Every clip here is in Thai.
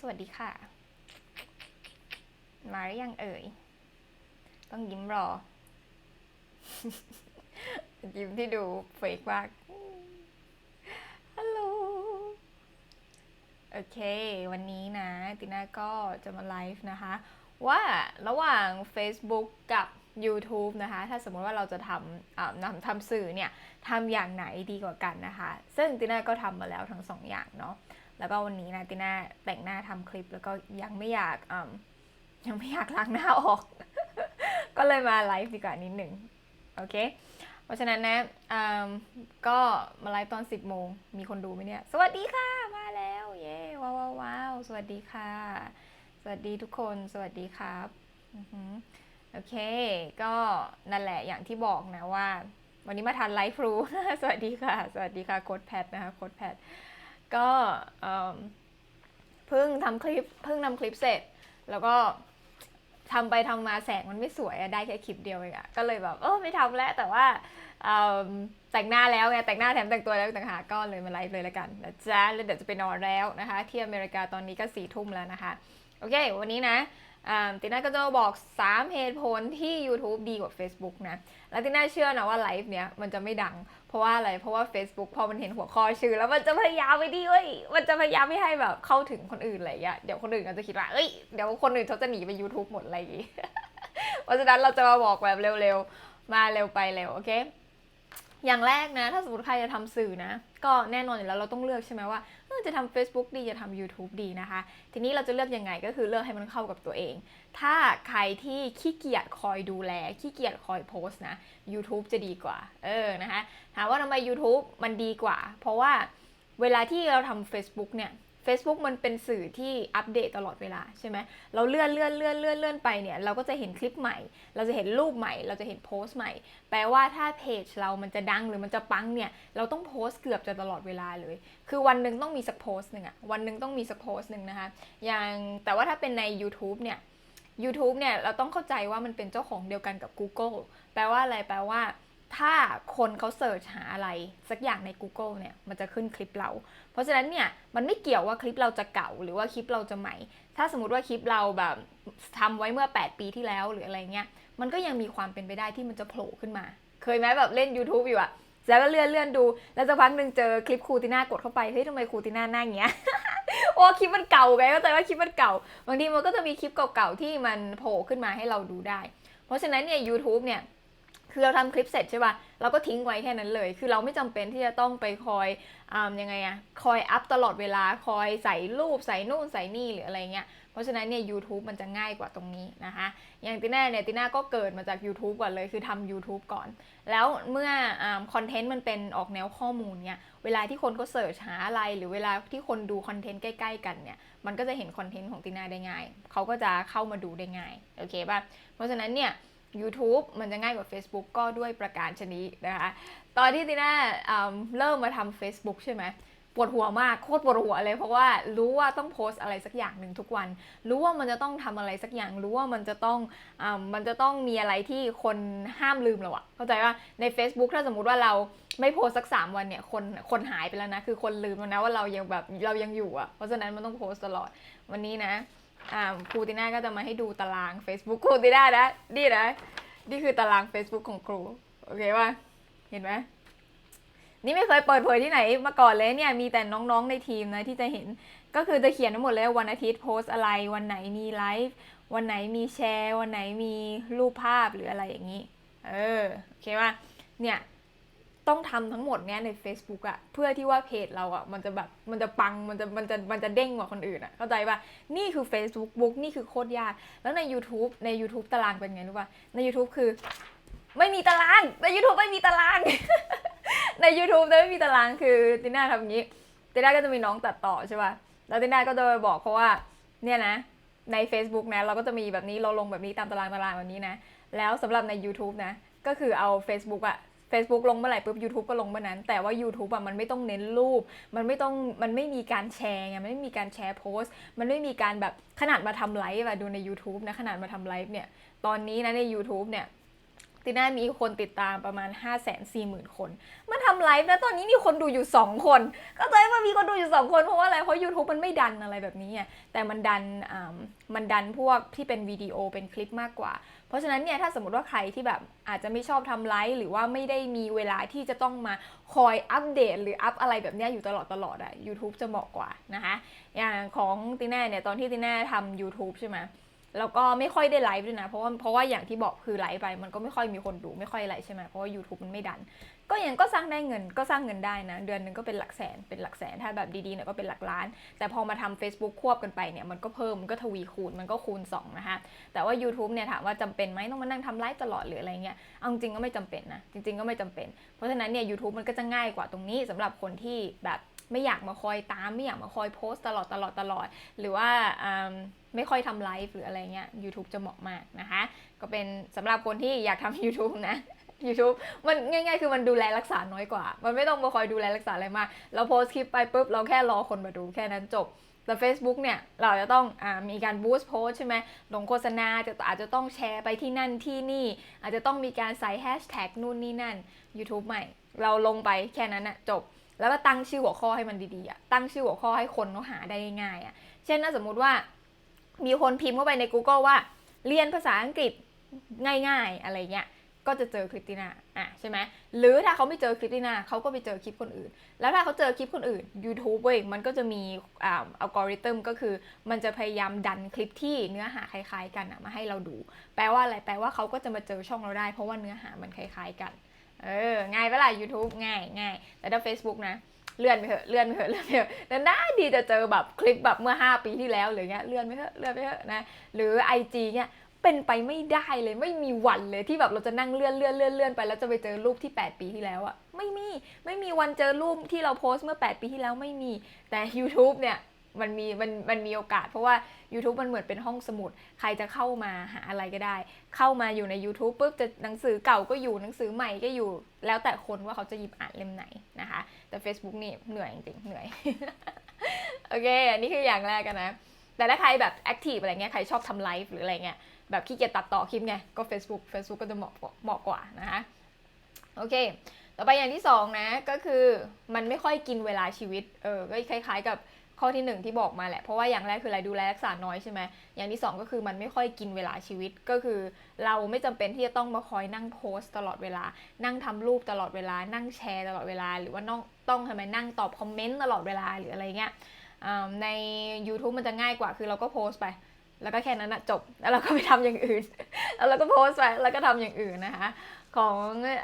สวัสดีค่ะ มาหรือยังเอ่ย ต้องยิ้มรอ ยิ้มที่ดูเฟกมากฮัลโหล โอเค วันนี้นะติน่าก็จะมาไลฟ์นะคะ ว่าระหว่าง Facebook กับ YouTube นะคะ ถ้าสมมติว่าเราจะทำนำทำสื่อเนี่ยทำอย่างไหนดีกว่ากันนะคะ ซึ่งติน่าก็ทำมาแล้วทั้งสองอย่างเนาะ แล้วก็วันนี้นะติน่าแต่งหน้าทำคลิปแล้วก็ยังไม่อยากยังไม่อยากล้างหน้าออก ก็เลยมาไลฟ์ดีกว่านิดหนึ่งโอเค เพราะฉะนั้นนะก็มาไลฟ์ตอน 10 โมง มีคนดูไหมเนี่ย สวัสดีค่ะ มาแล้ว เย้ว้าวว้าวสวัสดีค่ะ สวัสดีทุกคน สวัสดีครับโอเค ก็นั่นแหละอย่างที่บอกนะว่า วันนี้มาทันไลฟ์ฟรู สวัสดีค่ะ สวัสดีค่ะโค้ดแพทนะคะโค้ดแพท ก็เพิ่งทำคลิปเพิ่งทำคลิปเสร็จ แล้วก็ทำไปทำมาแสงมันไม่สวยได้แค่คลิปเดียวเองอะก็เลยแบบเออไม่ทำแล้วแต่ว่าแต่งหน้าแล้วไงแต่งหน้าแถมแต่งตัวแล้วต่างหากก็เลยมาไลฟ์เลยละกันนะจ๊ะแล้วเดี๋ยวจะไปนอนแล้วนะคะ ที่อเมริกาตอนนี้ก็สี่ทุ่มแล้วนะคะ โอเค วันนี้นะ ติน่าก็จะบอก 3 เหตุผลที่ YouTube ดีกว่า Facebook นะ แล้วติน่าเชื่อนะว่าไลฟ์เนี้ยมันจะไม่ดัง เพราะว่าอะไร เพราะว่า Facebook พอมันเห็นหัวข้อชื่อ แล้วมันจะพยายามไปดิเว้ย มันจะพยายามไม่ให้แบบเข้าถึงคนอื่นอะไรอย่างเงี้ยเดี๋ยวคนอื่นก็จะคิดว่า เอ้ย เดี๋ยวคนอื่นเขาจะหนีไป YouTube หมดอะไรอย่างงี้ เพราะฉะนั้นเราจะมาบอกแบบเร็วๆ มาเร็วไปเร็วโอเคอย่างแรกนะ ถ้าสมมติใครจะทำสื่อนะ ก็แน่นอนอยู่แล้วเราต้องเลือกใช่ไหมว่า จะทำ Facebook ดีจะทำ YouTube ดีนะคะ ทีนี้เราจะเลือกยังไงก็คือเลือกให้มันเข้ากับตัวเอง ถ้าใครที่ขี้เกียจคอยดูแล ขี้เกียจคอยโพสต์นะ YouTube จะดีกว่า เออนะคะ ถามว่าทำไม YouTube มันดีกว่า เพราะว่าเวลาที่เราทำ Facebook เนี่ย Facebook มันเป็นสื่อที่อัปเดตตลอดเวลาใช่ไหมเราเลื่อนเลื่อนเลื่อนเลื่อนเลื่อนไปเนี่ยเราก็จะเห็นคลิปใหม่ เราจะเห็นรูปใหม่ เราจะเห็นโพสต์ใหม่ แปลว่าถ้าเพจเรามันจะดังหรือมันจะปังเนี่ยเราต้องโพสต์เกือบจะตลอดเวลาเลย คือวันหนึ่งต้องมีสักโพสต์หนึ่งอะวันหนึ่งต้องมีสักโพสต์หนึ่งนะคะอย่างแต่ว่าถ้าเป็นใน YouTube เนี่ย YouTube เนี่ยเราต้องเข้าใจว่ามันเป็นเจ้าของเดียวกันกับ Google แปลว่าอะไรแปลว่า ถ้าคนเขาเสิร์ชหาอะไรสักอย่างใน Google เนี่ยมันจะขึ้นคลิปเรา เพราะฉะนั้นเนี่ยมันไม่เกี่ยวว่าคลิปเราจะเก่าหรือว่าคลิปเราจะใหม่ ถ้าสมมติว่าคลิปเราแบบทำไว้เมื่อ 8 ปีที่แล้วหรืออะไรเงี้ยมันก็ยังมีความเป็นไปได้ที่มันจะโผล่ขึ้นมา เคยไหมแบบเล่น YouTube อยู่อะแล้วก็เลื่อนเลื่อนดู แล้วสักพักหนึ่งเจอคลิปครูติน่ากดเข้าไป เฮ้ยทำไมครูติน่าหน้าอย่างเงี้ย โอ้คลิปมันเก่าไงเข้าใจว่าคลิปมันเก่า บางทีมันก็จะมีคลิปเก่าๆที่มันโผล่ขึ้นมาให้เราดูได้ เพราะฉะนั้นเนี่ย YouTube เนี่ย คือเราทำคลิปเสร็จใช่ป่ะเราก็ทิ้งไว้แค่นั้นเลย คือเราไม่จำเป็นที่จะต้องไปคอยอยังไงอะคอยอัพตลอดเวลาคอยใส่รูปใส่นู่นใส่นี่หรืออะไรเงี้ยเพราะฉะนั้นเนี่ย YouTube มันจะง่ายกว่าตรงนี้นะคะ อย่างติน่าเนี่ยติน่าก็เกิดมาจาก YouTube ก่อนเลยคือทำ YouTube ก่อน แล้วเมื่อคอนเทนต์มันเป็นออกแนวข้อมูลเนี่ยเวลาที่คนก็เสิร์ชหาอะไร หรือเวลาที่คนดูคอนเทนต์ใกล้ ๆ กันเนี่ยมันก็จะเห็นคอนเทนต์ของติน่าได้ง่ายเขาก็จะเข้ามาดูได้ง่ายโอเคป่ะเพราะฉะนั้นเนี่ย YouTube มันจะง่ายกว่า Facebook ก็ด้วยประการชนิดนะคะ ตอนที่ติน่าเริ่มมาทำ Facebook ใช่ไหมปวดหัวมากโคตรปวดหัวเลย เพราะว่ารู้ว่าต้องโพสต์อะไรสักอย่างหนึ่งทุกวัน รู้ว่ามันจะต้องทำอะไรสักอย่าง รู้ว่ามันจะต้องอมันจะต้องมีอะไรที่คนห้ามลืมเราอะเข้าใจว่าใน Facebook ถ้าสมมุติว่าเราไม่โพสสัก3วันเนี่ยคนคนหายไปแล้วนะ คือคนลืมแล้วนะว่าเรายังแบบเรายังอยู่อะเพราะฉะนั้นมันต้องโพสตลอดวันนี้นะ อ่าครูติน่าก็จะมาให้ดูตาราง Facebook ครูติน่านะนี่นะนี่คือตาราง Facebook ของครู โอเคป่ะเห็นไหมนี่ไม่เคยเปิดเผยที่ไหนมาก่อนเลยเนี่ย มีแต่น้องๆในทีมนะที่จะเห็น ก็คือจะเขียนทั้งหมดเลยวันอาทิตย์โพสอะไร วันไหนมีไลฟ์ วันไหนมีแชร์ วันไหนมีรูปภาพหรืออะไรอย่างนี้ เออ โอเคป่ะเนี่ย ต้องทำทั้งหมดเนี้ยใน Facebook อะเพื่อที่ว่าเพจเราอะมันจะแบบมันจะปังมันจะมันจะมันจะเด้งกว่าคนอื่นอะเข้าใจป่ะนี่คือ Facebook บุ๊กนี่คือโคตรยาก แล้วใน YouTube ใน YouTube ตารางเป็นไงรู้ป่ะใน YouTube คือ ไม่มีตารางใน YouTube ไม่มีตาราง ใน YouTube ไม่มีตารางคือติน่าทำอย่างนี้ติน่าก็จะมีน้องตัดต่อใช่ป่ะแล้วติน่าก็จะไปบอกเขาว่าเนี่ยนะใน Facebook นะเราก็จะมีแบบนี้เราลงแบบนี้ตามตารางตารางแบบนี้นะ แล้วสำหรับใน YouTube นะ ก็คือเอา Facebook อะ Facebook ลงเมื่อไหร่ปุ๊บ YouTube ก็ลงเมื่อนั้น แต่ว่า YouTube อะมันไม่ต้องเน้นรูป มันไม่ต้องมันไม่มีการแชร์ไงมันไม่มีการแชร์โพสต์ มันไม่มีการแบบขนาดมาทำไลฟ์อะดูใน YouTube นะขนาดมาทำไลฟ์เนี่ยตอนนี้นะใน YouTube เนี่ย ติน่ามีคนติดตามประมาณ 5 4 0 0 0 0 คนมันทำไลฟ์นะตอนนี้มีคนดูอยู่ 2 คน ก็เลยว่ามีคนดูอยู่ 2 คนเพราะว่าอะไร เพราะ YouTube มันไม่ดันอะไรแบบนี้แต่มันดันอ่ามันดันพวกที่เป็นวิดีโอเป็นคลิปมากกว่า เพราะฉะนั้นเนี่ยถ้าสมมติว่าใครที่แบบอาจจะไม่ชอบทำไลฟ์หรือว่าไม่ได้มีเวลาที่จะต้องมาคอยอัปเดต หรืออัพอะไรแบบนี้อยู่ตลอดตลอดอะ YouTube จะเหมาะกว่านะคะ อย่างของติน่าเนี่ยตอนที่ติน่าทำ YouTube ใช่ไหม แล้วก็ไม่ค่อยได้ไลฟ์ด้วยนะ เพราะว่าเพราะว่าอย่างที่บอกคือไลฟ์ไปมันก็ไม่ค่อยมีคนดูไม่ค่อยอะไรใช่ไหมเพราะว่า YouTube มันไม่ดัน ก็ยังก็สร้างได้เงินก็สร้างเงินได้นะ เดือนหนึงก็เป็นหลักแสนเป็นหลักแสนถ้าแบบดีๆเนี่ยก็เป็นหลักล้าน แต่พอมาทำ Facebook ควบกันไปเนี่ยมันก็เพิ่มมันก็ทวีคูณมันก็คูณ 2 นะคะ แต่ว่า YouTube เนี่ยถามว่าจำเป็นไหมต้องมานั่งทำไลฟ์ตลอดหรืออะไรเงี้ยเอาจริงก็ไม่จำเป็นนะจริง ๆก็ไม่จำเป็น เพราะฉะนั้นเนี่ย YouTube มันก็จะง่ายกว่าตรงนี้สำหรับคนที่แบบ ไม่อยากมาคอยตามไม่อยากมาคอยโพสต์ตลอดตลอดตลอด หรือว่าไม่ค่อยทำไลฟ์หรืออะไรเงี้ย YouTube จะเหมาะมากนะคะ ก็เป็นสำหรับคนที่อยากทำ YouTube นะ YouTube มันง่ายๆ คือมันดูแลรักษาน้อยกว่า มันไม่ต้องมาคอยดูแลรักษาอะไรมาก เราโพสคลิปไปปุ๊บเราแค่รอคนมาดูแค่นั้นจบแต่ Facebook เนี่ย เราจะต้องอมีการบูสต์โพสใช่ไหมลงโฆษณาจะอาจจะต้องแชร์ไปที่นั่นที่นี่ อาจจะต้องมีการใส่แฮชแท็กนู่นนี่นั่น YouTube ใหม่ เราลงไปแค่นั้นอะจบ แล้วก็ตั้งชื่อหัวข้อให้มันดีๆอะตั้งชื่อหัวข้อให้คนเขาหาได้ง่ายๆอะเช่นถ้าสมมุติว่า มีคนพิมพ์เข้าไปใน Google ว่า เรียนภาษาอังกฤษง่ายๆอะไรเงี้ยก็จะเจอคลิปตินาอะใช่ไหมหรือถ้าเขาไม่เจอคลิปตินาเขาก็ไปเจอคลิปคนอื่น แล้วถ้าเขาเจอคลิปคนอื่น YouTube เว้ยมันก็จะมีอ่าอัลกอริทึมก็คือ มันจะพยายามดันคลิปที่เนื้อหาคล้ายๆ กันอะมาให้เราดู แปลว่าอะไรแปลว่าเขาก็จะมาเจอช่องเราได้ เพราะว่าเนื้อหามันคล้ายๆกัน เออง่ายเวลา YouTube ง่ายง่ายแต่ถ้า Facebook นะเลื่อนไปเถอะเลื่อนไปเถอะเลื่อนไปเถอะแต่น่าดีจะเจอแบบคลิปแบบเมื่อ 5 ปีที่แล้วหรือเงี้ยเลื่อนไปเถอะเลื่อนไปเถอะนะหรือ IG เนี่ยเป็นไปไม่ได้เลยไม่มีวันเลยที่แบบเราจะนั่งเลื่อนเลื่อนเลื่อนเลื่อนไปแล้วจะไปเจอรูปที่ 8 ปีที่แล้วอะไม่มีไม่มีวันเจอรูปที่เราโพสต์เมื่อ 8 ปีที่แล้วไม่มีแต่ YouTube เนี่ย มันมีมันมันมีโอกาส เพราะว่า YouTube มันเหมือนเป็นห้องสมุด ใครจะเข้ามาหาอะไรก็ได้ เข้ามาอยู่ใน YouTube ปุ๊บจะหนังสือเก่าก็อยู่หนังสือใหม่ก็อยู่ แล้วแต่คนว่าเขาจะหยิบอ่านเล่มไหนนะคะ แต่ Facebook นี่เหนื่อยจริงเหนื่อยโอเคอันนี้คืออย่างแรกกันนะแต่ถ้าใครแบบแอคทีฟอะไรเงี้ยใครชอบทำไลฟ์หรืออะไรเงี้ยแบบขี้เกียจตัดต่อคลิปไงก็ Facebook Facebook ก็จะเหมาะเหมาะกว่านะคะโอเค ต่อไปอย่างที่สองนะก็คือมันไม่ค่อยกินเวลาชีวิต เออ ก็คล้ายๆกับ ข้อที่หนึ่งที่บอกมาแหละ เพราะว่าอย่างแรกคืออะไรดูแลรักษาน้อยใช่ไหมอย่างที่สองก็คือมันไม่ค่อยกินเวลาชีวิตก็คือ เราไม่จำเป็นที่จะต้องมาคอยนั่งโพสต์ตลอดเวลา นั่งทำรูปตลอดเวลา นั่งแชร์ตลอดเวลา หรือว่าต้องต้องทำไมนั่งตอบคอมเมนต์ตลอดเวลาหรืออะไรเงี้ยอ่าใน YouTube มันจะง่ายกว่าคือเราก็โพสต์ไป แล้วก็แค่นั้นอะจบ แล้วเราก็ไปทำอย่างอื่น แล้วเราก็โพสต์ไปแล้วก็ทำอย่างอื่นนะคะ ของ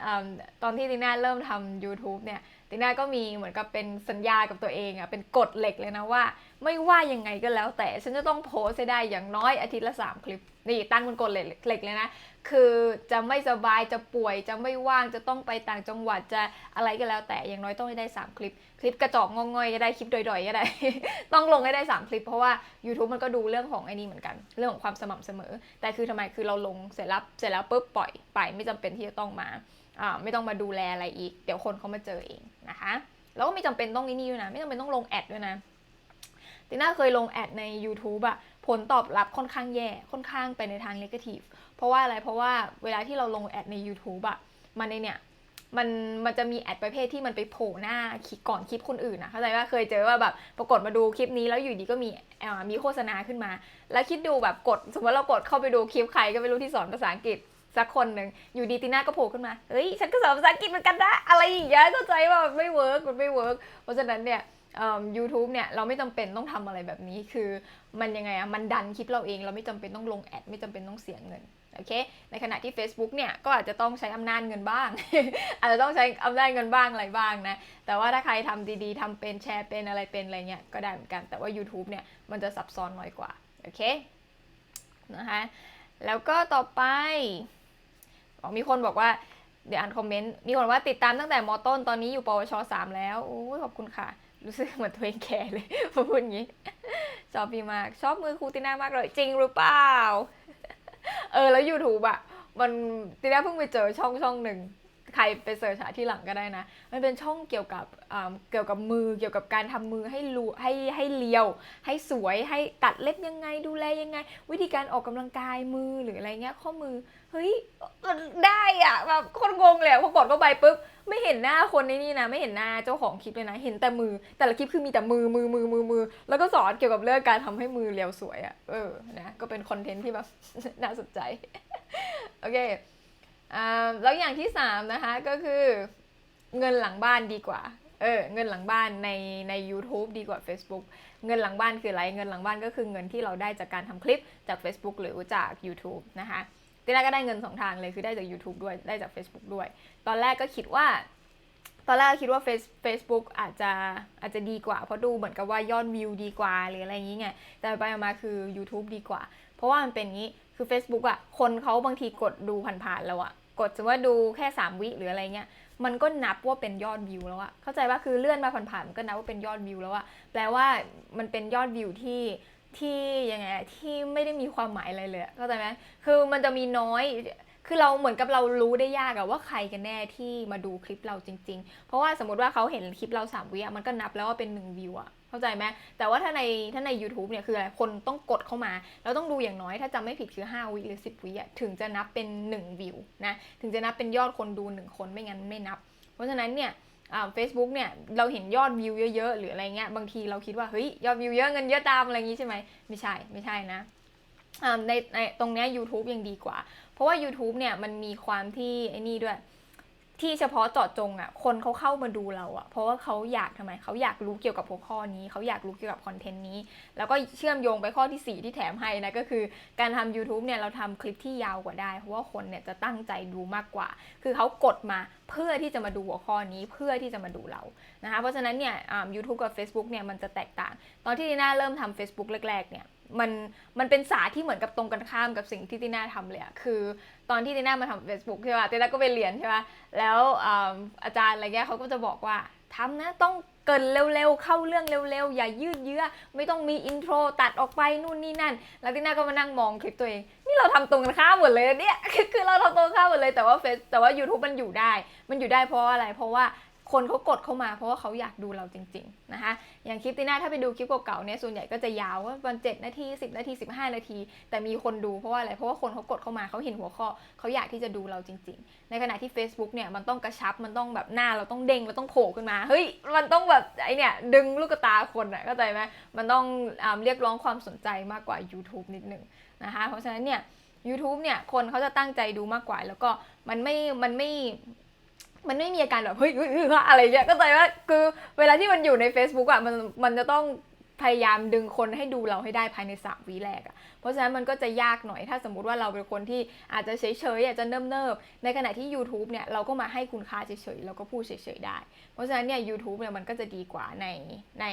อาตอนที่ติน่าเริ่มทำ YouTube เนี่ย ติน่าก็มีเหมือนกับเป็นสัญญากับตัวเองอะเป็นกฎเหล็กเลยนะว่า ไม่ว่ายังไงก็แล้ว แต่ฉันจะต้องโพสให้ได้อย่างน้อยอาทิตย์ละ3คลิปนี่ตั้งเป็นกฎเหล็กเลยนะ คือจะไม่สบายจะป่วยจะไม่ว่างจะต้องไปต่างจังหวัดจะอะไรก็แล้ว แต่อย่างน้อยต้องให้ได้ 3 คลิป คลิปกระจอกงอยๆก็ได้คลิปดอยๆก็ได้ ต้องลงให้ได้ 3 คลิปเพราะว่า YouTube มันก็ดูเรื่องของไอ้นี่เหมือนกัน เรื่องของความสม่ำเสมอ แต่คือทำไมคือเราลงเสร็จแล้วเสร็จแล้วปุ๊บปล่อยไปไม่จำเป็นที่จะต้องมาอ่าไม่ต้องมาดูแลอะไรอีก เดี๋ยวคนเขามาเจอเอง นะคะแล้วก็ไม่จำเป็นต้องนี่ด้วยนะ ไม่จำเป็นต้องลงแอดด้วยนะติน่าเคยลงแอดใน YouTube อะผลตอบรับค่อนข้างแย่ค่อนข้างไปในทาง negative เพราะว่าอะไรเพราะว่าเวลาที่เราลงแอดใน YouTube อะมันในเนี่ยมันมันจะมีแอดประเภทที่มันไปโผล่หน้าคลิปก่อนคลิปคนอื่นนะเข้าใจว่าเคยเจอว่าแบบปรากฏมาดูคลิปนี้แล้วอยู่ดีก็มีมีโฆษณาขึ้นมา แล้วคิดดูแบบกด สมมติเรากดเข้าไปดูคลิปใครก็ไม่รู้ที่สอนภาษาอังกฤษ สักคนหนึ่งอยู่ดีตีน่าก็โผล่ขึ้นมาเฮ้ยฉันก็สอนภาษาอังกฤษเหมือนกันนะอะไรอย่างเงี้ยเข้าใจว่ามันไม่เวิร์กมันไม่เวิร์กเพราะฉะนั้นเนี่ยยูทูบเนี่ยเราไม่จำเป็นต้องทำอะไรแบบนี้คือมันยังไงอะมันดันคลิปเราเอง เราไม่จำเป็นต้องลงแอดไม่จำเป็นต้องเสียเงินโอเคในขณะที่ Facebook เนี่ยก็อาจจะต้องใช้อำนาจเงินบ้าง อาจจะต้องใช้อำนาจเงินบ้างอะไรบ้างนะแต่ว่าถ้าใครทำดีๆทำเป็นแชร์เป็นอะไรเป็นอะไรเงี้ยก็ได้เหมือนกันแต่ว่า YouTube เนี่ยมันจะซับซ้อนน้อยกว่าโอเคนะคะแล้วก็ต่อไป อ๋อมีคนบอกว่าเดี๋ยวอ่านคอมเมนต์มีคนว่าติดตามตั้งแต่มต้นตอนนี้อยู่ปวชสามแล้วโอ้ยขอบคุณค่ะ รู้สึกเหมือนตัวเองแก่เลยพอพูดอย่างนี้ชอบพี่มาก ชอบมือครูติน่ามากเลยจริงหรือเปล่า เออแล้ว YouTube อะมันติน่าเพิ่งไปเจอช่องช่องหนึ่ง ใครไปเสิร์ชหาที่หลังก็ได้นะ มันเป็นช่องเกี่ยวกับเกี่ยวกับมือเกี่ยวกับการทำมือให้รูให้ให้เรียว ให้สวยให้ตัดเล็บยังไงดูแลยังไง วิธีการออกกำลังกายมือหรืออะไรเงี้ยข้อมือเฮ้ยได้อะแบบคนงงเลยพอกดเข้าไปปุ๊บไม่เห็นหน้าคนในนี่นะ ไม่เห็นหน้าเจ้าของคลิปเลยนะ เห็นแต่มือ แต่ละคลิปคือมีแต่มือมือมือมือมือ แล้วก็สอนเกี่ยวกับเรื่องการทำให้มือเรียวสวยอะเออนะก็เป็นคอนเทนต์ที่แบบน่าสนใจโอเค แล้วอย่างที่สามนะคะก็คือเงินหลังบ้านดีกว่า เออเงินหลังบ้านในใน u t u b e ดีกว่า Facebook เงินหลังบ้านคืออะไร เงินหลังบ้านก็คือเงินที่เราได้จากการทำคลิปจาก Facebook หรือจาก YouTube นะคะทีแรกก็ได้เงินสองทางเลยคือได้จาก YouTube ด้วยได้จาก Facebook ด้วย ตอนแรกก็คิดว่า ตอนแรกคิดว่า Face Facebook อาจจะอาจจะดีกว่า เพราะดูเหมือนกับว่ายอดวิวดีกว่าหรืออะไรอย่างนี้ไงแต่ไปมาคือ YouTube ดีกว่า เพราะว่ามันเป็นงี้คือ Facebook อะคนเขาบางทีกดดูผ่านๆแล้วอะ กดสมมติว่าดูแค่ 3 วิหรืออะไรเงี้ยมันก็นับว่าเป็นยอดวิวแล้วอะเข้าใจว่าคือเลื่อนมาผ่านๆมันก็นับว่าเป็นยอดวิวแล้วอะแปลว่ามันเป็นยอดวิวที่ที่ยังไงที่ไม่ได้มีความหมายอะไรเลยเข้าใจไหมคือมันจะมีน้อย คือเราเหมือนกับเรารู้ได้ยากอะว่าใครกันแน่ที่มาดูคลิปเราจริง ๆ เพราะว่าสมมติว่าเขาเห็นคลิปเราสามวิอะมันก็นับแล้วว่าเป็นหนึ่งวิวอะเข้าใจไหมแต่ว่าถ้าในถ้าใน u t u b e เนี่ยคืออะไรคนต้องกดเข้ามาเราต้องดูอย่างน้อยถ้าจำไม่ผิดคือ 5 วิหรือ 10 วิอะถึงจะนับเป็น 1 วิวนะถึงจะนับเป็นยอดคนดู 1 คนไม่งั้นไม่นับ เพราะฉะนั้นเนี่ยเฟซบุ๊กเนี่ยเราเห็นยอดวิวเยอะๆ หรืออะไรเงี้ยบางทีเราคิดว่าเฮ้ยยอดวิวเยอะเงินเยอะตามอะไรอย่างงี้ใช่ไหมไม่ใช่ไม่ใช่นะ ในในตรงเนี้ย YouTube ยังดีกว่า เพราะว่า YouTube เนี่ยมันมีความที่ไอ้นี่ด้วย ที่เฉพาะเจาะจงอะ คนเขาเข้ามาดูเราอะ เพราะว่าเขาอยากทำไมเขาอยากรู้เกี่ยวกับหัวข้อนี้เขาอยากรู้เกี่ยวกับคอนเทนต์นี้ แล้วก็เชื่อมโยงไปข้อที่ 4 ที่แถมให้นะก็คือการทำ YouTube เนี่ยเราทำคลิปที่ยาวกว่าได้ เพราะว่าคนเนี่ยจะตั้งใจดูมากกว่า คือเขากดมาเพื่อที่จะมาดูหัวข้อนี้เพื่อที่จะมาดูเรานะคะเพราะฉะนั้นเนี่ยยูทูบกับ Facebook เนี่ยมันจะแตกต่าง ตอนที่ดีน่าเริ่มทำ Facebook แรกๆเนี่ย มันมันเป็นศาสตร์ที่เหมือนกับตรงกันข้ามกับสิ่งที่ติน่าทำเลยอะคือตอนที่ติน่ามาทำ Facebook ใช่ป่ะติน่าก็ไปเรียนใช่ป่ะแล้วอาอาจารย์อะไรเงี้ยเขาก็จะบอกว่าทำนะต้องเกินเร็วๆ เข้าเรื่องเร็วๆ อย่ายืดเยื้อ ไม่ต้องมีอินโทรตัดออกไปนู่นนี่นั่น แล้วติน่าก็มานั่งมองคลิปตัวเอง นี่เราทำตรงกันข้ามหมดเลยเนี่ย คือเราทำตรงกันข้ามหมดเลยแต่ว่าเฟซแต่ว่า YouTube มันอยู่ได้ มันอยู่ได้เพราะว่าอะไร เพราะว่า คนเขากดเข้ามาเพราะว่าเขาอยากดูเราจริงๆนะคะ อย่างคลิปตีน่าถ้าไปดูคลิปเก่าๆเนี่ยส่วนใหญ่ก็จะยาวว่าวันเจ็ดนาที10 นาที 15 นาที แต่มีคนดูเพราะว่าอะไรเพราะว่าคนเขากดเข้ามาเขาเห็นหัวข้อเขาอยากที่จะดูเราจริง ๆ ในขณะที่ Facebook เนี่ยมันต้องกระชับมันต้องแบบหน้าเราต้องเด้งมันต้องโผล่ขึ้นมาเฮ้ยมันต้องแบบไอเนี่ยดึงลูกตาคนอะเข้าใจไหมมันต้องอเรียกร้องความสนใจมากกว่า YouTube นิดนึงนะคะเพราะฉะนั้นเนี่ย YouTube เนี่ยคนเขาจะตั้งใจดูมากกว่า แล้วก็มันไม่มันไม่ มันไม่มีอาการแบบเฮ้ยเฮ้ยเฮ้ยอะไรเงี้ยก็ใจว่าคือเวลาที่มันอยู่ใน Facebook อะมันมันจะต้องพยายามดึงคนให้ดูเราให้ได้ภายในสามวิแรกอะ เพราะฉะนั้นมันก็จะยากหน่อย ถ้าสมมติว่าเราเป็นคนที่อาจจะเฉยๆอาจจะเนิบๆในขณะที่ YouTube เนี่ยเราก็มาให้คุณค่าเฉยๆเราก็พูดเฉยๆได้ เพราะฉะนั้นเนี่ย YouTube เนี่ยมันก็จะดีกว่าในใน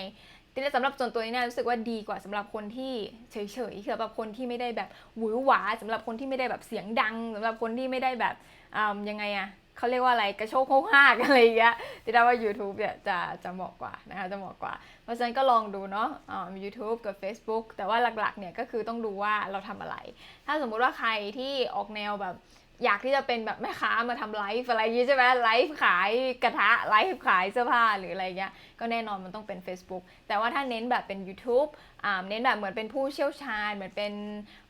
ที่สำหรับส่วนตัวนี้นะรู้สึกว่าดีกว่าสำหรับคนที่เฉยๆสำหรับคนที่ไม่ได้แบบหวือหวาสำหรับคนที่ไม่ได้แบบเสียงดังสำหรับคนที่ไม่ได้แบบอ่ายังไงอะ เขาเรียกว่าอะไรกระโชกโคกหากอะไรอย่างเงี้ยที่ได้ว่า YouTube เนี่ยจะจะเหมาะกว่านะคะจะเหมาะกว่า เพราะฉะนั้นก็ลองดูเนาะอ่า YouTube กับ Facebook แต่ว่าหลักๆเนี่ยก็คือต้องดูว่าเราทำอะไร ถ้าสมมุติว่าใครที่ออกแนวแบบ อยากที่จะเป็นแบบแม่ค้ามาทำไลฟ์อะไรอย่างงี้ใช่ไหมไลฟ์ขายกระทะไลฟ์ขายเสื้อผ้าหรืออะไรเงี้ยก็แน่นอนมันต้องเป็น Facebook แต่ว่าถ้าเน้นแบบเป็น YouTube เน้นแบบเหมือนเป็นผู้เชี่ยวชาญ เหมือนเป็น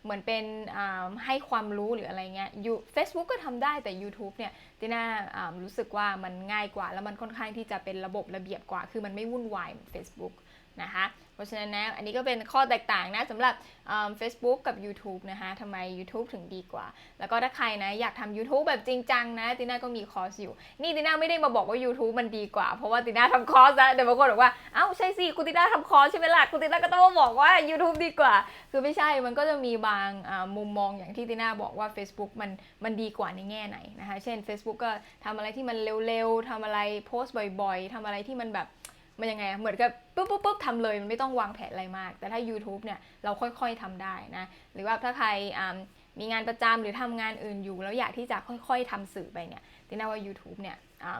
เหมือนเป็นให้ความรู้หรืออะไรเงี้ยยู Facebook ก็ทำได้แต่ YouTube เนี่ยติน่าอ่ารู้สึกว่ามันง่ายกว่า แล้วมันค่อนข้างที่จะเป็นระบบระเบียบกว่า คือมันไม่วุ่นวายเหมือน Facebook นะคะ ราะฉะนั้นนะอันนี้ก็เป็นข้อแตกต่างนะสำหรับเฟซบุ๊กกับ YouTube นะคะทำไม YouTube ถึงดีกว่า แล้วก็ถ้าใครนะอยากทำ YouTube แบบจริงจังนะติน่าก็มีคอร์สอยู่ นี่ติน่าไม่ได้มาบอกว่า YouTube มันดีกว่า เพราะว่าติน่าทำคอร์สนะเดี๋ยวบางคนบอกว่า เอ้าใช่สิคุณติน่าทำคอร์สใช่ไหมล่ะคุณติน่าก็ต้องมาบอกว่า YouTube ดีกว่า คือไม่ใช่มันก็จะมีบางมุมมองอย่างที่ติน่าบอกว่า Facebook มันมันดีกว่าในแง่ไหนนะคะเช่น Facebook ก็ทำอะไรที่มันเร็วๆทำอะไรโพสต์บ่อย ๆทำอะไรที่มันแบบ มันยังไงเหมือนกับปุ๊บปุ๊บปุ๊บทำเลยมันไม่ต้องวางแผนอะไรมาก แต่ถ้า YouTube เนี่ยเราค่อยๆทำได้นะหรือว่าถ้าใครมีงานประจำหรือทำงานอื่นอยู่ แล้วอยากที่จะค่อย ๆทำสื่อไปเนี่ยติน่าว่า YouTube เนี่ย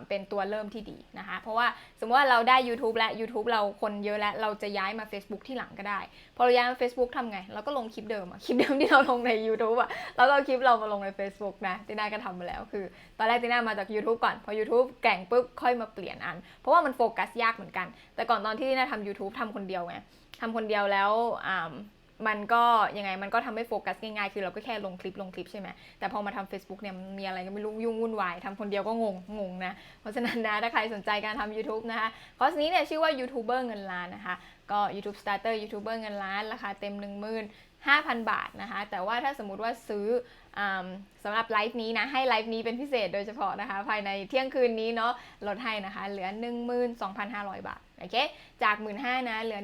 เป็นตัวเริ่มที่ดีนะคะ เพราะว่าสมมติว่าเราได้ YouTube และ YouTube เราคนเยอะแล้ว เราจะย้ายมา Facebook ที่หลังก็ได้ พอเราย้ายมา Facebook ทำไง เราก็ลงคลิปเดิมอะคลิปเดิมที่เราลงใน YouTube อะแล้วก็เอาคลิปเรามาลงใน Facebook นะติน่าก็ทำมาแล้วคือ ตอนแรกติน่ามาจาก YouTube ก่อน พอ YouTube แก่งปุ๊บค่อยมาเปลี่ยนอัน เพราะว่ามันโฟกัสยากเหมือนกัน แต่ก่อนตอนที่ติน่าทำ YouTube ทำคนเดียวไงทำคนเดียวแล้วอ่า มันก็ยังไงมันก็ทำให้โฟกัสง่ายๆ คือเราก็แค่ลงคลิปลงคลิปใช่ไหมแต่พอมาทำ Facebook เนี่ยมันมีอะไรก็ไม่รู้ยุ่งวุ่นวายทำคนเดียวก็งงงงนะ เพราะฉะนั้นนะถ้าใครสนใจการทำ YouTube นะคะคอร์สนี้เนี่ยชื่อว่ายูทูบเบอร์เงินล้านนะคะก็ YouTube Starter ยูทูบเบอร์เงินล้านราคาเต็ม1 5 0 0 0 บาทนะคะ แต่ว่าถ้าสมมุติว่าซื้ออสำหรับไลฟ์นี้นะ ให้ไลฟ์นี้เป็นพิเศษโดยเฉพาะนะคะ ภายในเที่ยงคืนนี้เนาะลดให้นะคะ เหลือ 12,500 บาท โอเค จาก 1 5ื่นนะเหลือ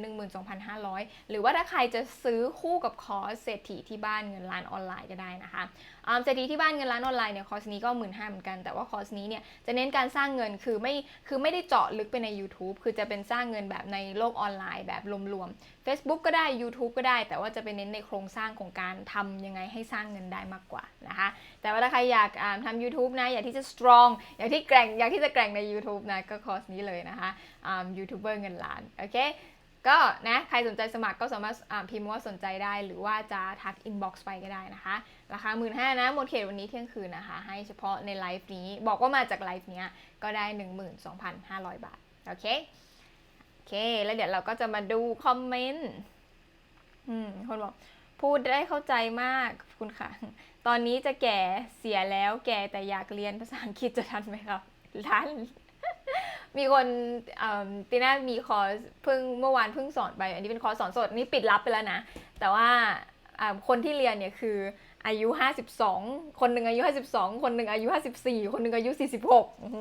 12,500 หรือว่าถ้าใครจะซื้อคู่กับคอร์สเศรษฐีที่บ้านเงินล้านออนไลน์ก็ได้นะคะเศรษฐีที่บ้านเงินล้านออนไลน์เนี่ยคอร์สนี้ก็ 1 5ื่นเหมือนกัน แต่ว่าคอร์สนี้เนี่ยจะเน้นการสร้างเงินคือไม่คือไม่ได้เจาะลึกไปใน YouTube คือจะเป็นสร้างเงินแบบในโลกออนไลน์แบบรวมๆ Facebook ก็ได้ YouTube ก็ได้ แต่ว่าจะไปเน้นในโครงสร้างของการทำยังไงให้สร้างเงินได้มากกว่านะคะ แต่ว่าถ้าใครอยากทำ YouTube นะอยากที่จะ strong อยากที่แกร่งอยากที่จะแกร่งใน YouTube นะก็คอร์สนี้เลยนะคะยูทูบเบอร์เงินล้านโอเคก็นะใครสนใจสมัครก็สามารถพิมพ์ว่าสนใจได้ หรือว่าจะทัก inbox ไปก็ได้นะคะ ราคา 1 5ื่นนะหมดเขตวันนี้เที่ยงคืนนะคะ ให้เฉพาะในไลฟ์นี้ บอกว่ามาจากไลฟ์นี้ก็ได้ 12,500 บาท โอเค โอเค แล้วเดี๋ยวเราก็จะมาดูคอมเมนต์อืมคนบอก พูดได้เข้าใจมากคุณค่ะ ตอนนี้จะแก่เสียแล้วแก่แต่อยากเรียนภาษาอังกฤษจะทันไหมครับทัน มีคนตีน่ามีคอร์สเพิ่งเมื่อวานเพิ่งสอนไป อันนี้เป็นคอร์สสอนสดนี่ปิดรับไปแล้วนะ แต่ว่าคนที่เรียนเนี่ยคืออายุ 52 คนหนึ่งอายุ 52 คนหนึ่งอายุ 54 คนหนึ่งอายุ 46 โอ้โห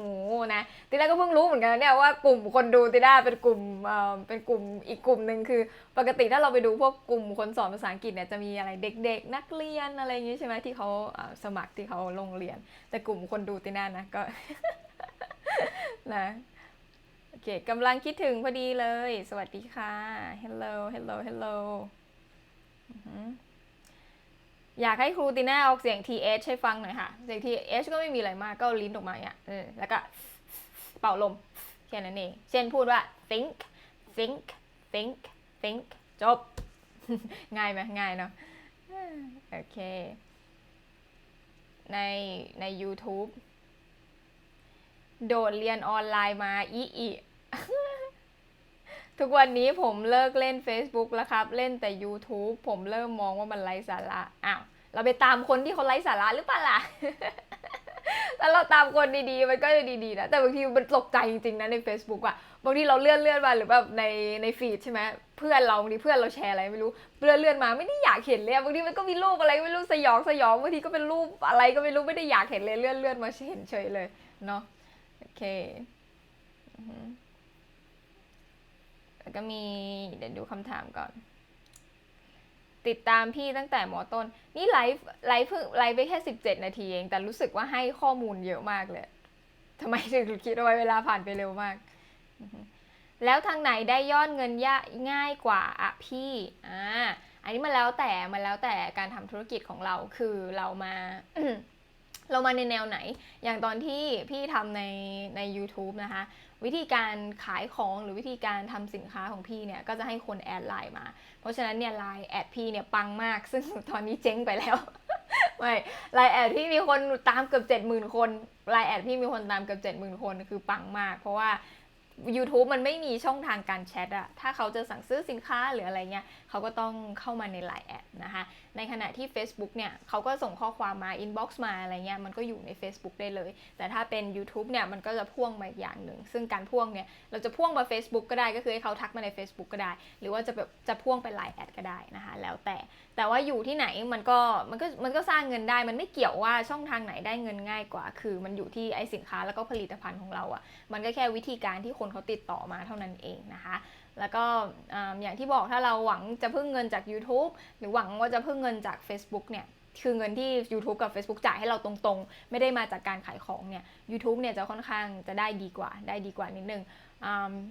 นะ ติน่าก็เพิ่งรู้เหมือนกันเนี่ยว่ากลุ่มคนดูติน่าเป็นกลุ่มเเป็นกลุ่มอีกกลุ่มหนึ่งคือ ปกติถ้าเราไปดูพวกกลุ่มคนสอนภาษาอังกฤษเนี่ยจะมีอะไรเด็กๆ นักเรียนอะไรอย่างงี้ใช่ไหมที่เขาสมัครที่เขาลงเรียน แต่กลุ่มคนดูติน่านะก็นะ เคกำลังคิดถึงพอดีเลย สวัสดีค่ะ hello hello hello อยากให้ครูติน่าออกเสียง th ให้ฟังหน่อยค่ะ เสียง th ก็ไม่มีอะไรมากก็ลิ้นออกมาเนี่ยแล้วก็เป่าลมแค่นั้นเอง เช่นพูดว่า think think think think จบ ง่ายไหมง่ายเนาะโอเค ในใน YouTube โดดเรียนออนไลน์มาอีอี ทุกวันนี้ผมเลิกเล่น Facebook แล้วครับ เล่นแต่ YouTube ผมเริ่มมองว่ามันไร้สาระอ้าวเราไปตามคนที่เขาไร้สาระหรือเปล่าล่ะแล้วเราตามคนดีๆ มันก็จะดีๆนะ แต่บางทีมันตกใจจริงๆนะใน Facebook อะบางทีเราเลื่อนเลื่อนมาหรือแบบในในฟีดใช่ไหมเพื่อนเราบางทีเพื่อนเราแชร์อะไรไม่รู้เลื่อนเลื่อนมาไม่ได้อยากเห็นเลยบางทีมันก็มีรูปอะไรไม่รู้สยองสยองบางทีก็เป็นรูปอะไรก็ไม่รู้ไม่ได้อยากเห็นเลยเลื่อนเลื่อนมาเห็นเฉยเลยเนาะโอเค ก็มีเดี๋ยวดูคำถามก่อน ติดตามพี่ตั้งแต่หมอต้น นี่ไลฟ์ไลฟ์เพิ่งไลฟ์ไปแค่สิบเจ็ดนาทีเอง แต่รู้สึกว่าให้ข้อมูลเยอะมากเลยทำไมถึงคิดเอาเวลาผ่านไปเร็วมาก แล้วทางไหนได้ยอดเงินยาง่ายกว่าอะพี่อ่าอันนี้มันแล้วแต่มันแล้วแต่การทำธุรกิจของเราคือเรามา เรามาในแนวไหน อย่างตอนที่พี่ทำในใน u t u b e นะคะ วิธีการขายของหรือวิธีการทำสินค้าของพี่เนี่ย ก็จะให้คนแอดไลน์มา เพราะฉะนั้นเนี่ยไลน์แอดพี่เนี่ยปังมาก ซึ่งตอนนี้เจ๊งไปแล้ว ไม่ไลน์แอดพี่มีคนตามเกือบเจ็ดหมื่นคนไลน์แอดพี่มีคนตามเกือบเจ็ดหมื่นคนคือปังมาก เพราะว่า YouTube มันไม่มีช่องทางการแชทอะถ้าเขาจะสั่งซื้อสินค้าหรืออะไรเงี้ย เขาก็ต้องเข้ามาใน Line แอดนะคะ ในขณะที่ Facebook เนี่ยเขาก็ส่งข้อความมา inbox มาอะไรเงี้ยมันก็อยู่ใน Facebook ได้เลย แต่ถ้าเป็น YouTube เนี่ยมันก็จะพ่วงมาอีกอย่างหนึ่ง ซึ่งการพ่วงเนี่ยเราจะพ่วงมา Facebook ก็ได้ก็คือให้เขาทักมาใน Facebook ก็ได้ หรือว่าจะแบบจะพ่วงไป Line แอดก็ได้นะคะแล้วแต่แต่ว่าอยู่ที่ไหนมันก็มันก็มันก็สร้างเงินได้มันไม่เกี่ยวว่าช่องทางไหนได้เงินง่ายกว่า คือมันอยู่ที่ไอสินค้าแล้วก็ผลิตภัณฑ์ของเราอะ่ะมันก็แค่วิธีการที่คนเขาติดต่อมาเท่านั้นเองนะคะแล้วก็อย่างที่บอกถ้าเราหวังจะพึ่งเงินจาก YouTube หรือหวังว่าจะพึ่งเงินจาก Facebook เนี่ยคือเงินที่ YouTube กับ Facebook จ่ายให้เราตรงๆ ไม่ได้มาจากการขายของเนี่ย YouTube เนี่ยจะค่อนข้างจะได้ดีกว่า ได้ดีกว่านิดนึง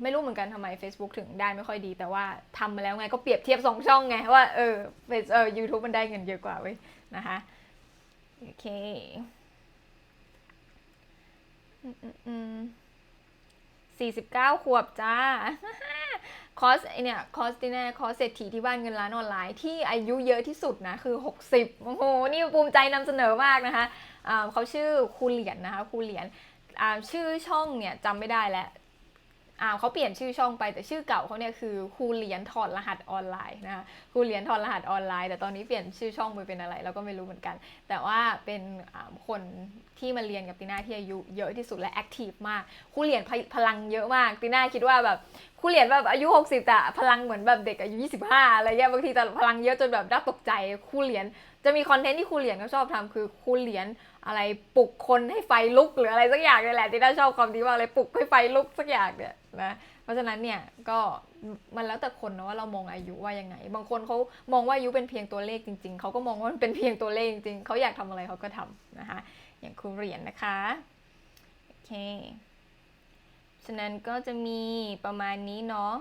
ไม่รู้เหมือนกันทำไม Facebook ถึงได้ไม่ค่อยดี แต่ว่าทำมาแล้วไงก็เปรียบเทียบสองช่องไง ว่าเออเออ YouTube มันได้เงินเยอะกว่าเว้ยนะคะโอเค อืมอืม อืมสี่สิบเก้าขวบจ้า คอสไอเนี่ยคอสติน่าคอสเศรษฐีที่บ้านเงินล้านออนไลน์ที่อายุเยอะที่สุดนะ คือ 60 โอ้โห นี่ภูมิใจนำเสนอมากนะคะะเขาชื่อครูเหรียญนะคะครูเหรียญชื่อช่องเนี่ยจำไม่ได้แล้ว อ่าเขาเปลี่ยนชื่อช่องไปแต่ชื่อเก่าเขาเนี่ยคือครูเหรียญถอดรหัสออนไลน์นะคะครูเหรียญถอดรหัสออนไลน์ แต่ตอนนี้เปลี่ยนชื่อช่องไปเป็นอะไรเราก็ไม่รู้เหมือนกัน แต่ว่าเป็นคนที่มาเรียนกับตีน่าที่อายุเยอะที่สุดและแอคทีฟมากครูเหรียญพพลังเยอะมากตีน่าคิดว่าแบบครูเหรียญแบบอายุ 60แต่พลังเหมือนแบบเด็กอายุ 25อะไรเงี้ยบางทีแต่พลังเยอะจนแบบน่าตกใจครูเหรียญจะมีคอนเทนต์ที่ครูเหรียญเขาชอบทำคือครูเหรียญ อะไรปลุกคนให้ไฟลุกหรืออะไรสักอย่างนี่แหละที่น่าชอบความดีว่าอะไรปลุกให้ไฟลุกสักอย่างเนี่ยนะเพราะฉะนั้นเนี่ยก็มันแล้วแต่คนนะว่าเรามองอายุว่ายังไง บางคนเขามองว่าอายุเป็นเพียงตัวเลขจริง ๆเขาก็มองว่ามันเป็นเพียงตัวเลขจริงๆเขาอยากทำอะไรเขาก็ทำนะคะอย่างครูเหรียญนะคะโอเคฉะนั้นก็จะมีประมาณนี้เนาะ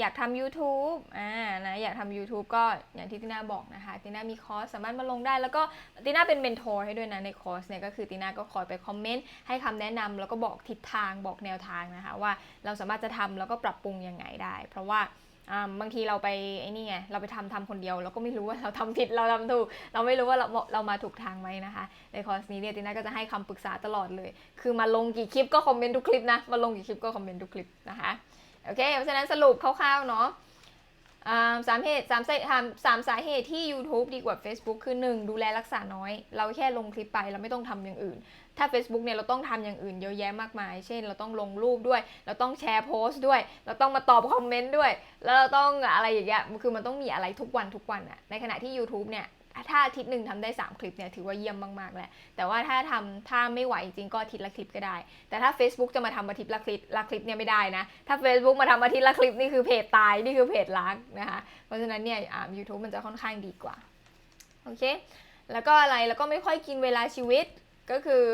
อยากทำ YouTube อ่านะอยากทำ YouTube ก็อย่างที่ติน่าบอกนะคะติน่ามีคอร์สสามารถมาลงได้ แล้วก็ติน่าเป็นเมนทอร์ให้ด้วยนะในคอร์สเนี่ยก็คือติน่าก็คอยไปคอมเมนต์ให้คำแนะนำแล้วก็บอกทิศทางบอกแนวทางนะคะว่าเราสามารถจะทำแล้วก็ปรับปรุงยังไงได้ เพราะว่าบางทีเราไปไอ้นี่ไงเราไปทำทำคนเดียว เราก็ไม่รู้ว่าเราทำผิดเราทำถูก เราไม่รู้ว่าเราเรามาถูกทางไหมนะคะ ในคอร์สนี้เนี่ยติน่าก็จะให้คำปรึกษาตลอดเลย คือมาลงกี่คลิปก็คอมเมนต์ทุกคลิปนะมาลงกี่คลิปก็คอมเมนต์ทุกคลิปนะคะ โอเค เพราะฉะนั้นสรุปคร่าวๆเนาะสามเหตุสามสาสามสามสาเหตุที่ YouTube ดีกว่า Facebook คือ 1 ดูแลรักษาน้อย เราแค่ลงคลิปไปเราไม่ต้องทำอย่างอื่น ถ้า Facebook เนี่ยเราต้องทำอย่างอื่นเยอะแยะมากมาย เช่น เราต้องลงรูปด้วย เราต้องแชร์โพสต์ด้วย เราต้องมาตอบคอมเมนต์ด้วย แล้วเราต้องอะไรอย่างเงี้ยคือมันต้องมีอะไรทุกวันทุกวันอะในขณะที่ YouTube เนี่ย ถ้าอาทิตย์หนึ่งทำได้ 3 คลิปเนี่ยถือว่าเยี่ยมมากๆแหละแต่ว่าถ้าทำถ้าไม่ไหวจริงก็อาทิตย์ละคลิปก็ได้ แต่ถ้า Facebook จะมาทำอาทิตย์ละคลิปละคลิปเนี่ยไม่ได้นะ ถ้า Facebook มาทำอาทิตย์ละคลิปนี่คือเพจตายนี่คือเพจล้างนะคะเพราะฉะนั้นเนี่ยอ่ายูทูบมันจะค่อนข้างดีกว่าโอเคแล้วก็อะไรแล้วก็ไม่ค่อยกินเวลาชีวิตก็คือ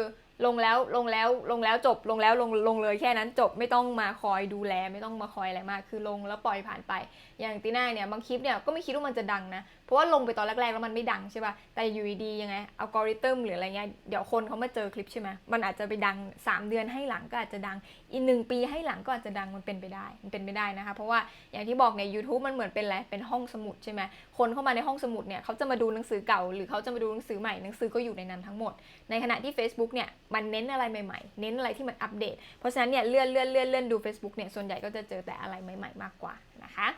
ลงแล้วลงแล้วลงแล้วจบลงแล้วลงลงเลยแค่นั้นจบไม่ต้องมาคอยดูแล ไม่ต้องมาคอยอะไรมาก คือลงแล้วปล่อยผ่านไป อย่างตีน่าเนี่ยบางคลิปเนี่ยก็ไม่คิดว่ามันจะดังนะ เพราะว่าลงไปตอนแรกๆแล้วมันไม่ดังใช่ป่ะแต่อยู่ดีๆยังไงอัลกอริทึมหรืออะไรเงี้ยเดี๋ยวคนเขามาเจอคลิปใช่ไหมมันอาจจะไปดัง 3 เดือนให้หลังก็อาจจะดัง อีกหนึ่งปีให้หลังก็อาจจะดังมันเป็นไปได้มันเป็นไปได้นะคะ เพราะว่าอย่างที่บอกเนี่ย YouTube มันเหมือนเป็นอะไรเป็นห้องสมุดใช่ไหมคนเข้ามาในห้องสมุดเนี่ยเขาจะมาดูหนังสือเก่า หรือเขาจะมาดูหนังสือใหม่หนังสือก็อยู่ในนั้นทั้งหมด ในขณะที่ Facebook เนี่ยมันเน้นอะไรใหม่ๆ เน้นอะไรที่มันอัปเดต เพราะฉะนั้นเนี่ยเลื่อนเลื่อนเลื่อนเลื่อนดู Facebook เนี่ยส่วนใหญ่ก็จะเจอแต่อะไรใหม่ ๆ มากกว่านะคะ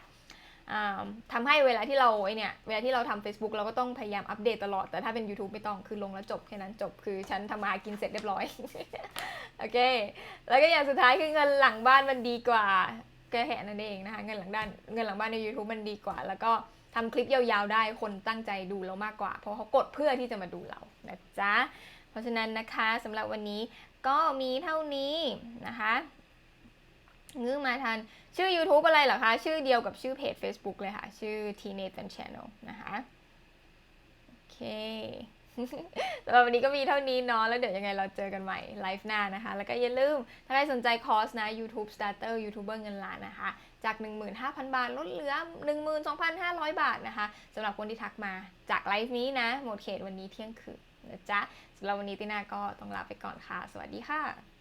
อ่าทำให้เวลาที่เราไอเนี่ยเวลาที่เราทำ Facebook เราก็ต้องพยายามอัปเดตตลอด แต่ถ้าเป็น YouTube ไม่ต้องคือลงแล้วจบแค่นั้นจบคือฉันทำมาหากินเสร็จเรียบร้อย โอเค แล้วก็อย่างสุดท้ายคือเงินหลังบ้านมันดีกว่าก็แค่นั้นเองนะคะเงินหลังด้านเงินหลังบ้านใน YouTube มันดีกว่า แล้วก็ทำคลิปยาวๆได้คนตั้งใจดูเรามากกว่า เพราะเขากดเพื่อที่จะมาดูเรานะจ๊ะ ราะฉะนั้นนะคะสำหรับวันนี้ก็มีเท่านี้นะคะงื้อมาทัน ชื่อ YouTube อะไรเหรอคะ ชื่อเดียวกับชื่อเพจ Facebook เลยค่ะ ชื่อ T Nathan Channel นะคะโอเคสำหรับวันนี้ก็มีเท่านี้เนาะแล้วเดี๋ยวยังไงเราเจอกันใหม่ไลฟ์หน้านะคะ แล้วก็อย่าลืม ถ้าใครสนใจคอร์สนะ YouTube Starter YouTuber เงินล้านนะคะ จาก 15,000 บาทลดเหลือ 12,500 บาทนะคะสำหรับคนที่ทักมาจากไลฟ์นี้นะ หมดเขตวันนี้เที่ยงคืนนะจ๊ะ สำหรับวันนี้ตินาก็ต้องลาไปก่อนค่ะ สวัสดีค่ะ